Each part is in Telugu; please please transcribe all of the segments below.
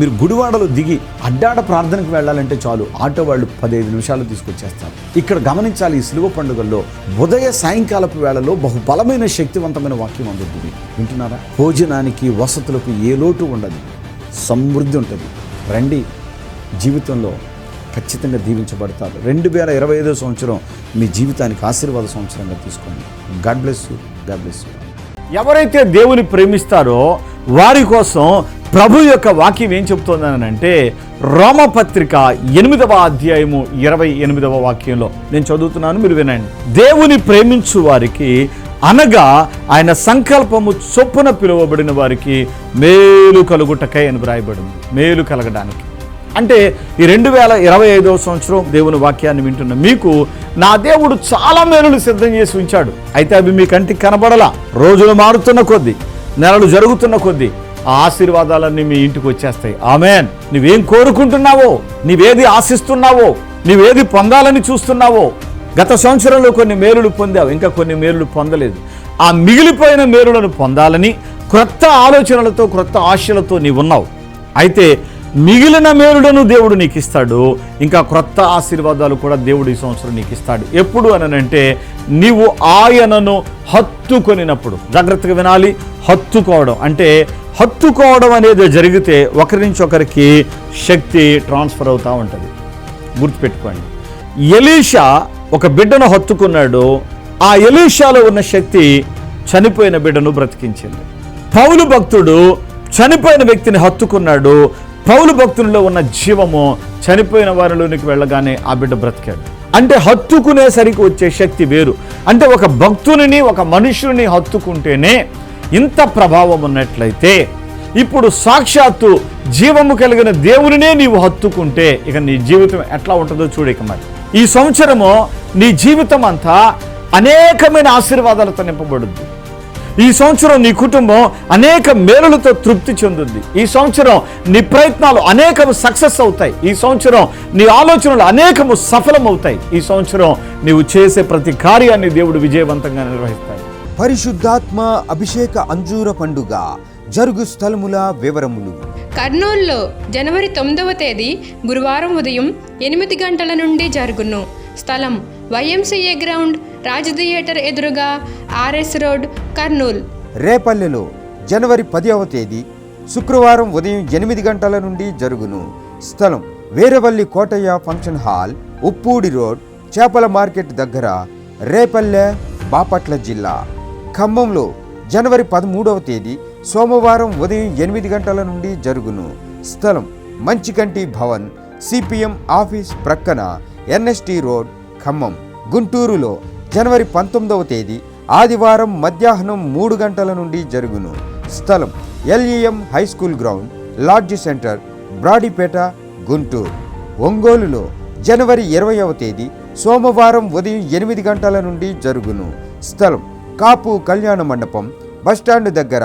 మీరు గుడివాడలో దిగి అడ్డాడ ప్రార్థనకు వెళ్ళాలంటే చాలు. ఆటో వాళ్ళు పదిహేను నిమిషాలు తీసుకొచ్చేస్తారు. ఇక్కడ గమనించాలి ఈ సిలువ పండుగల్లో ఉదయ సాయంకాలపు వేళలో బహుబలమైన శక్తివంతమైన వాక్యం అందుతుంది. వింటున్నారా? భోజనానికి వసతులకు ఏ లోటు ఉండదు. సమృద్ధి ఉంటుంది. రండి. జీవితంలో ఖచ్చితంగా దీవించబడతారు. రెండు వేల ఇరవై ఐదో సంవత్సరం మీ జీవితానికి ఆశీర్వాద సంవత్సరంగా తీసుకోండి. God bless you. God bless you. ఎవరైతే దేవుని ప్రేమిస్తారో వారి కోసం ప్రభు యొక్క వాక్యం ఏం చెప్తోందని అంటే రోమపత్రిక ఎనిమిదవ అధ్యాయము ఇరవై ఎనిమిదవ వాక్యంలో. నేను చదువుతున్నాను మీరు వినండి. దేవుని ప్రేమించు వారికి అనగా ఆయన సంకల్పము చొప్పున పిలువబడిన వారికి మేలు కలుగుటకై అని వ్రాయబడింది. మేలు కలగడానికి. అంటే ఈ రెండు వేల ఇరవై ఐదవ సంవత్సరం దేవుని వాక్యాన్ని వింటున్న మీకు నా దేవుడు చాలా మేలులు సిద్ధం చేసి ఉంచాడు. అయితే అవి మీ కంటికి కనబడలా. రోజులు మారుతున్న కొద్దీ నెలలు జరుగుతున్న కొద్దీ ఆ ఆశీర్వాదాలన్నీ మీ ఇంటికి వచ్చేస్తాయి. ఆమెన్. నువ్వేం కోరుకుంటున్నావో నీవేది ఆశిస్తున్నావో నీవేది పొందాలని చూస్తున్నావో గత సంవత్సరంలో కొన్ని మేలులు పొందావు ఇంకా కొన్ని మేలులు పొందలేదు. ఆ మిగిలిపోయిన మేలులను పొందాలని క్రొత్త ఆలోచనలతో క్రొత్త ఆశలతో నీవున్నావు. అయితే మిగిలిన మేలుడను దేవుడు నీకు ఇస్తాడు ఇంకా క్రొత్త ఆశీర్వాదాలు కూడా దేవుడు ఈ సంవత్సరం నీకు ఇస్తాడు ఎప్పుడు అనంటే నీవు ఆయనను హత్తుకొనినప్పుడు. జాగ్రత్తగా వినాలి హత్తుకోవడం. అంటే హత్తుకోవడం అనేది జరిగితే ఒకరి నుంచి ఒకరికి శక్తి ట్రాన్స్ఫర్ అవుతూ ఉంటుంది. గుర్తుపెట్టుకోండి. ఎలీషా ఒక బిడ్డను హత్తుకున్నాడు. ఆ ఎలీషాలో ఉన్న శక్తి చనిపోయిన బిడ్డను బ్రతికించింది. పౌలు భక్తుడు చనిపోయిన వ్యక్తిని హత్తుకున్నాడు. పౌలు భక్తుల్లో ఉన్న జీవము చనిపోయిన వారిలోనికి వెళ్ళగానే ఆ బిడ్డ బ్రతికాడు. అంటే హత్తుకునేసరికి వచ్చే శక్తి వేరు. అంటే ఒక భక్తుని ఒక మనుషుని హత్తుకుంటేనే ఇంత ప్రభావం ఉన్నట్లయితే ఇప్పుడు సాక్షాత్తు జీవము కలిగిన దేవునినే నీవు హత్తుకుంటే ఇక నీ జీవితం ఎట్లా ఉంటుందో చూడక మరి. ఈ సంవత్సరము నీ జీవితం అంతా అనేకమైన ఆశీర్వాదాలతో నింపబడుద్ది. ఈ సంవత్సరం నీ కుటుంబం అనేక మేలులతో తృప్తి చెందుద్ది ఈ సంవత్సరం నీ ప్రయత్నాలు అనేకము సక్సెస్ అవుతాయి. ఈ సంవత్సరం నీ ఆలోచనలు అనేకము సఫలమవుతాయి. ఈ సంవత్సరం నీవు చేసే ప్రతి కార్యాన్ని దేవుడు విజయవంతంగా నిర్వహిస్తాడు. పరిశుద్ధాత్మ అభిషేక అంజూర పండుగ జరుగు స్థలముల వివరములు. కర్నూలులో జనవరి తొమ్మిదవ తేదీ గురువారం ఉదయం ఎనిమిది గంటల నుండి జరుగును. స్థలం వైఎంసీఏ గ్రౌండ్ రాజ్ థియేటర్ ఎదురుగా ఆర్ఎస్ రోడ్ కర్నూల్. రేపల్లెలో జనవరి పదవ తేదీ శుక్రవారం ఉదయం ఎనిమిది గంటల నుండి జరుగును. స్థలం Veravalli Kotaiah function hall Uppudi road చేపల మార్కెట్ దగ్గర రేపల్లె బాపట్ల జిల్లా. ఖమ్మంలో జనవరి పదమూడవ తేదీ సోమవారం ఉదయం ఎనిమిది గంటల నుండి జరుగును. స్థలం మంచికంటి భవన్ సిపిఎం ఆఫీస్ ప్రక్కన ఎన్ఎస్టి రోడ్ ఖమ్మం. గుంటూరులో జనవరి పంతొమ్మిదవ తేదీ ఆదివారం మధ్యాహ్నం మూడు గంటల నుండి జరుగును. స్థలం LEM high school ground lodge centre Brodipet Guntur. ఒంగోలులో జనవరి ఇరవైవ తేదీ సోమవారం ఉదయం ఎనిమిది గంటల నుండి జరుగును. స్థలం కాపు కళ్యాణ మండపం బస్టాండ్ దగ్గర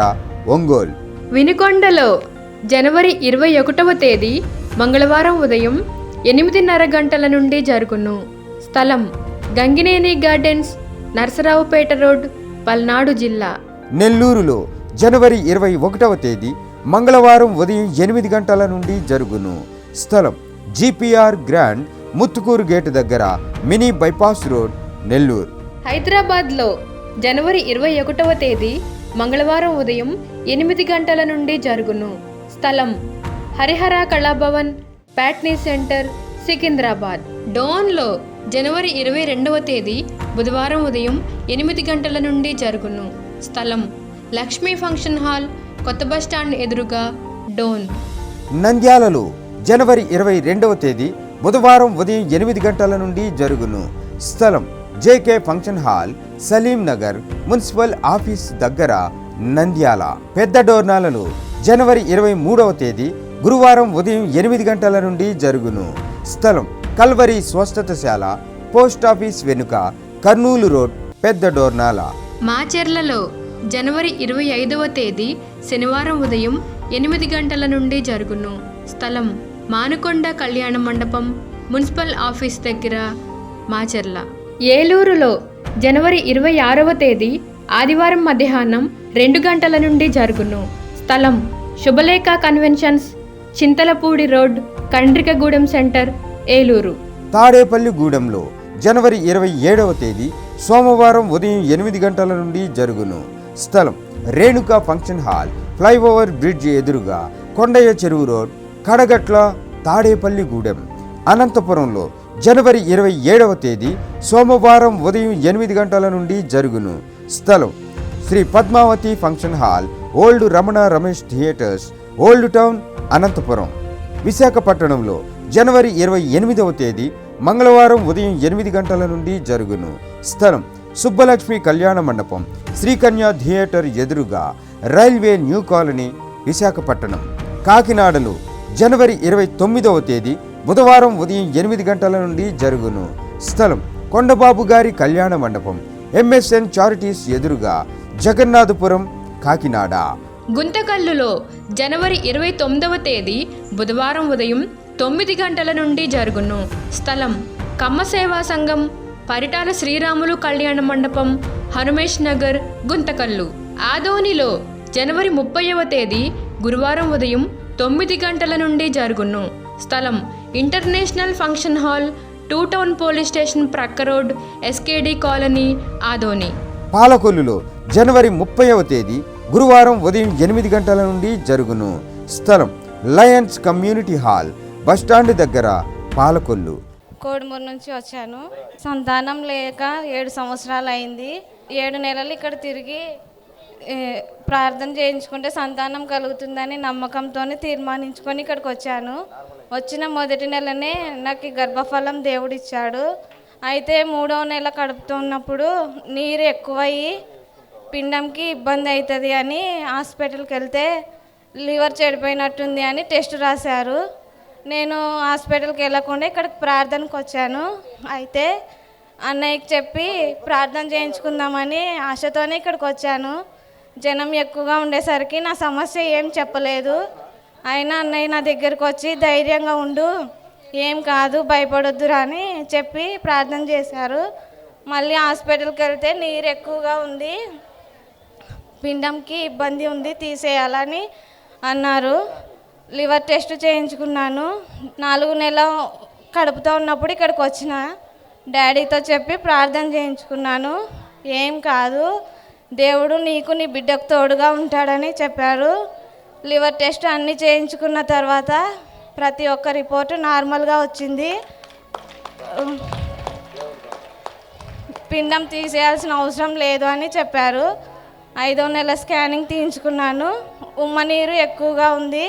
ఒంగోలు. వినుకొండలో జనవరి ఇరవై ఒకటవ తేదీ మంగళవారం ఉదయం ఎనిమిదిన్నర గంటల నుండి జరుగును. స్థలం గంగినేని గార్డెన్స్ నరసరావుపేట రోడ్ పల్నాడు జిల్లా. నెల్లూరులో జనవరి ఇరవై ఒకటవ తేదీ మంగళవారం ఉదయం ఎనిమిది గంటల నుండి జరుగును. స్థలం జిపిఆర్ గ్రాండ్ ముత్తుకూరు గేటు దగ్గర మినీ బైపాస్ రోడ్ నెల్లూరు. హైదరాబాద్లో జనవరి ఇరవై ఒకటవ తేదీ మంగళవారం ఉదయం ఎనిమిది గంటల నుండి జరుగును. స్థలం హరిహర కళాభవన్ ప్యాట్నీ సెంటర్ సికింద్రాబాద్. డోన్లో జనవరి ఇరవై రెండవ తేదీ బుధవారం ఉదయం ఎనిమిది గంటల నుండి జరుగును. స్థలం లక్ష్మీ ఫంక్షన్ హాల్ కొత్త బస్టాండ్ ఎదురుగా డోన్. నంద్యాలలో జనవరి ఇరవై రెండవ తేదీ బుధవారం ఉదయం ఎనిమిది గంటల నుండి జరుగును. స్థలం JK function hall Salim Nagar municipal office దగ్గర నంద్యాల. పెద్ద డోర్నాలలో జనవరి ఇరవై మూడవ తేదీ గురువారం ఉదయం ఎనిమిది గంటల నుండి జరుగును. స్థలం కల్వరి స్వస్థతశాల పోస్ట్ ఆఫీస్ వెనుక కర్నూలు రోడ్ పెద్ద డోర్నాల. మాచెర్లలో జనవరి ఇరవై ఐదవ తేదీ శనివారం ఉదయం ఎనిమిది గంటల నుండి జరుగును. స్థలం మానుకొండ కళ్యాణ మండపం మున్సిపల్ ఆఫీస్ దగ్గర మాచెర్ల. ఏలూరులో జనవరి ఇరవై ఆరవ తేదీ ఆదివారం మధ్యాహ్నం రెండు గంటల నుండి జరుగును. స్థలం Shubhalekha conventions Chintalapudi road Kandrikagudem centre Eluru. తాడేపల్లిగూడెంలో జనవరి ఇరవై ఏడవ తేదీ సోమవారం ఉదయం ఎనిమిది గంటల నుండి జరుగును. స్థలం Renuka function hall flyover bridge ఎదురుగా కొండయ్య చెరువు రోడ్ కడగట్ల తాడేపల్లిగూడెం అనంతపురంలో జనవరి ఇరవై ఏడవ తేదీ సోమవారం ఉదయం ఎనిమిది గంటల నుండి జరుగును. స్థలం Sri Padmavathi function hall old Ramana Ramesh theatres old town Anantapur. విశాఖపట్నంలో జనవరి ఇరవై ఎనిమిదవ తేదీ మంగళవారం ఉదయం ఎనిమిది గంటల నుండి జరుగును. స్థలం సుబ్బలక్ష్మి కళ్యాణ మండపం శ్రీకన్య థియేటర్ ఎదురుగా రైల్వే న్యూ కాలనీ విశాఖపట్నం. కాకినాడలో జనవరి ఇరవై తొమ్మిదవ తేదీ బుధవారం ఉదయం ఎనిమిది గంటల నుండి జరుగును. స్థలం కొండబాబు గారి కళ్యాణ మండపం ఎంఎస్ఎన్ చారిటీస్ ఎదురుగా జగన్నాథపురం కాకినాడ. గుంతకల్లులో జనవరి ఇరవై తొమ్మిదవ తేదీ బుధవారం ఉదయం తొమ్మిది గంటల నుండి జరుగును. స్థలం కమ్మసేవా సంఘం పరిటాల శ్రీరాములు కళ్యాణ మండపం హనుమేష్ నగర్ గుంతకల్లు. ఆదోనిలో జనవరి ముప్పైవ తేదీ గురువారం ఉదయం తొమ్మిది గంటల నుండి జరుగును. స్థలం international function hall two town police station ప్రక్క రోడ్ ఎస్కేడి కాలనీ ఆదోని. పాలకొల్లులో జనవరి ముప్పైవ తేదీ గురువారం ఉదయం ఎనిమిది గంటల నుండి జరుగును. స్థలం లయన్స్ కమ్యూనిటీ హాల్ బస్టాండ్ దగ్గర పాలకొల్లు. కోడుమూరు నుంచి వచ్చాను. సంతానం లేక ఏడు సంవత్సరాలు అయింది. ఏడు నెలలు ఇక్కడ తిరిగి ప్రార్థన చేయించుకుంటే సంతానం కలుగుతుందని నమ్మకంతో తీర్మానించుకొని ఇక్కడికి వచ్చాను. వచ్చిన మొదటి నెలనే నాకు గర్భఫలం దేవుడిచ్చాడు. అయితే మూడవ నెల కడుపుతున్నప్పుడు నీరు ఎక్కువయ్యి పిండంకి ఇబ్బంది అవుతుంది అని హాస్పిటల్కి వెళ్తే లివర్ చెడిపోయినట్టుంది అని టెస్ట్ రాశారు. నేను హాస్పిటల్కి వెళ్ళకుండా ఇక్కడికి ప్రార్థనకు వచ్చాను. అయితే అన్నయ్యకి చెప్పి ప్రార్థన చేయించుకుందామని ఆశతోనే ఇక్కడికి వచ్చాను. జనం ఎక్కువగా ఉండేసరికి నా సమస్య ఏం చెప్పలేదు. అయినా అన్నయ్య నా దగ్గరికి వచ్చి ధైర్యంగా ఉండు ఏం కాదు భయపడొద్దురా అని చెప్పి ప్రార్థన చేశారు. మళ్ళీ హాస్పిటల్కి వెళ్తే నీరు ఎక్కువగా ఉంది పిండంకి ఇబ్బంది ఉంది తీసేయాలని అన్నారు. లివర్ టెస్ట్ చేయించుకున్నాను. నాలుగు నెలల కడుపుతో ఉన్నప్పుడు ఇక్కడికి వచ్చిన డాడీతో చెప్పి ప్రార్థన చేయించుకున్నాను. ఏం కాదు దేవుడు నీకు నీ బిడ్డకు తోడుగా ఉంటాడని చెప్పారు. లివర్ టెస్ట్ అన్నీ చేయించుకున్న తర్వాత ప్రతి ఒక్క రిపోర్టు నార్మల్గా వచ్చింది. పిండం తీసేయాల్సిన అవసరం లేదు అని చెప్పారు. ఐదో నెల స్కానింగ్ తీయించుకున్నాను. ఉమ్మ నీరు ఎక్కువగా ఉంది.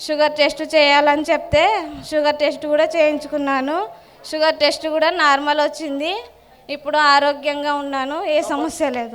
షుగర్ టెస్ట్ చేయాలని చెప్తే షుగర్ టెస్ట్ కూడా చేయించుకున్నాను. షుగర్ టెస్ట్ కూడా నార్మల్ వచ్చింది. ఇప్పుడు ఆరోగ్యంగా ఉన్నాను. ఏ సమస్య లేదు.